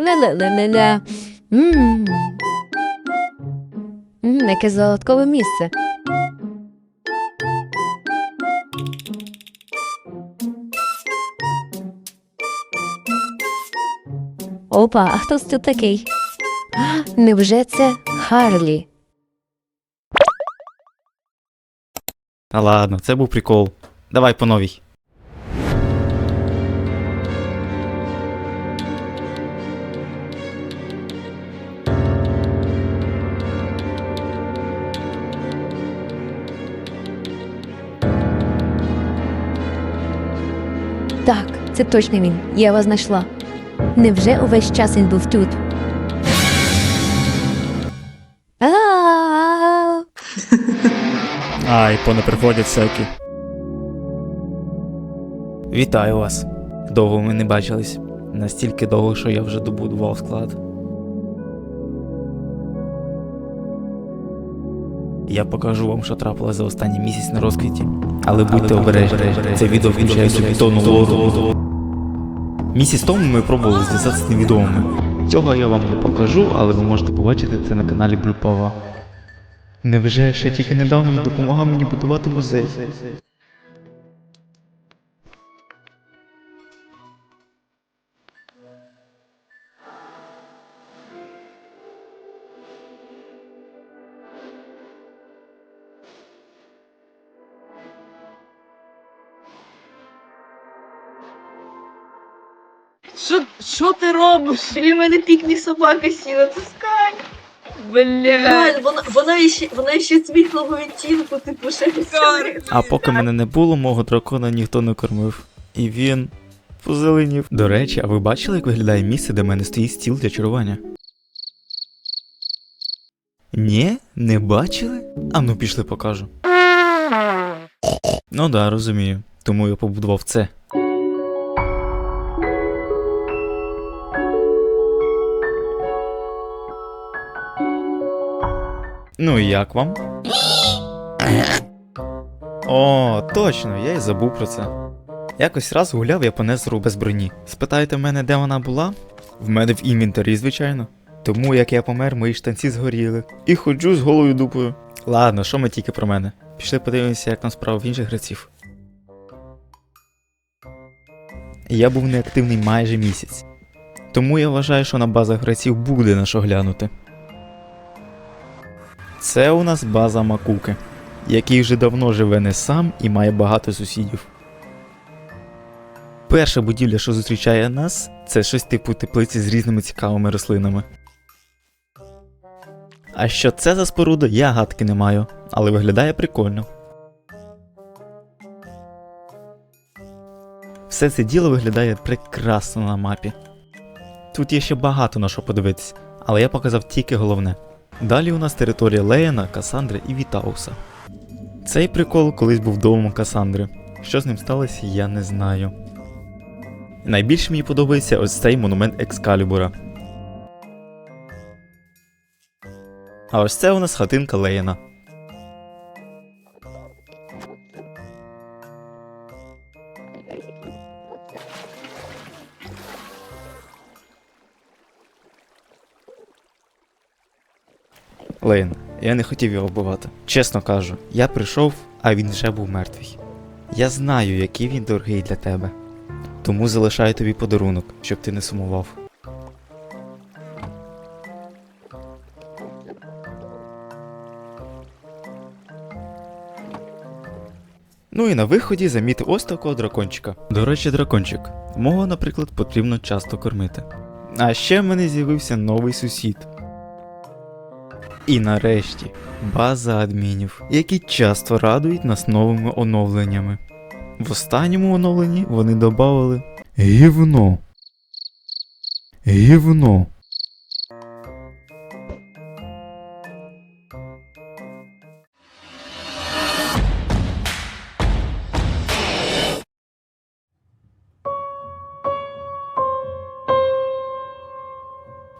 Ля-ля-ля-ля-ля. Яке загадкове місце. Опа, а хто це такий? А, Невже це Харлі? Та ладно, це був прикол. Давай по новій. Так, це точно він. Я вас знайшла. Невже увесь час він був тут? Ай, поне приходять всякі. Вітаю вас. Довго ми не бачились. Настільки довго, що я вже добудував склад. Я покажу вам, що трапилось за останній місяць на розквіті. Але будьте обережні, це відео включає собі тонну лору. Місяць тому ми пробували зв'язатися з невідомими. Цього я вам не покажу, але ви можете побачити це на каналі Блюпова. Невже ще тільки недавно допомагав мені будувати музей? Що, що ти робиш? Біля мене пікні собака сіла, це скань. Бля. Вона, вона, іще, вона іще світлого відтінку, типу, ще. А поки мене не було, мого дракона ніхто не кормив. І він позеленів. До речі, а ви бачили, як виглядає місце, де в мене стоїть стіл для чарування? Ні, не бачили? А ну пішли покажу. Ну да, розумію. Тому я побудував це. Ну і як вам? О, точно, я й забув про це. Якось раз гуляв я по незеру без броні. Спитаєте мене, де вона була? В мене в інвентарі, звичайно. Тому як я помер, мої штанці згоріли. І ходжу з голою дупою. Ладно, що ми тільки про мене. Пішли подивимося, як там справа в інших гравців. Я був неактивний майже місяць. Тому я вважаю, що на базах гравців буде на що глянути. Це у нас база Макуки, який вже давно живе не сам і має багато сусідів. Перша будівля, що зустрічає нас, це щось типу теплиці з різними цікавими рослинами. А що це за споруда, я гадки не маю, але виглядає прикольно. Все це діло виглядає прекрасно на мапі. Тут є ще багато на що подивитись, але я показав тільки головне. Далі у нас територія Леєна, Касандри і Вітауса. Цей прикол колись був домом Касандри. Що з ним сталося, я не знаю. Найбільше мені подобається ось цей монумент Екскалібура. А ось це у нас хатинка Леєна. Лейн, я не хотів його вбивати. Чесно кажу, я прийшов, а він вже був мертвий. Я знаю, який він дорогий для тебе. Тому залишаю тобі подарунок, щоб ти не сумував. Ну і на виході заміти ось такого дракончика. До речі, дракончик. Мого, наприклад, потрібно часто кормити. А ще в мене з'явився новий сусід. І нарешті база адмінів, які часто радують нас новими оновленнями. В останньому оновленні вони додали гівно. Гівно.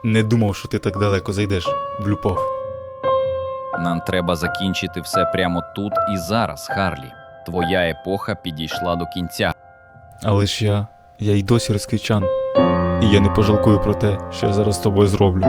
Не думав, що ти так далеко зайдеш, влюпав. Нам треба закінчити все прямо тут і зараз, Харлі. Твоя епоха підійшла до кінця. Але ж я. я й досі розкричан, і я не пожалкую про те, що я зараз з тобою зроблю.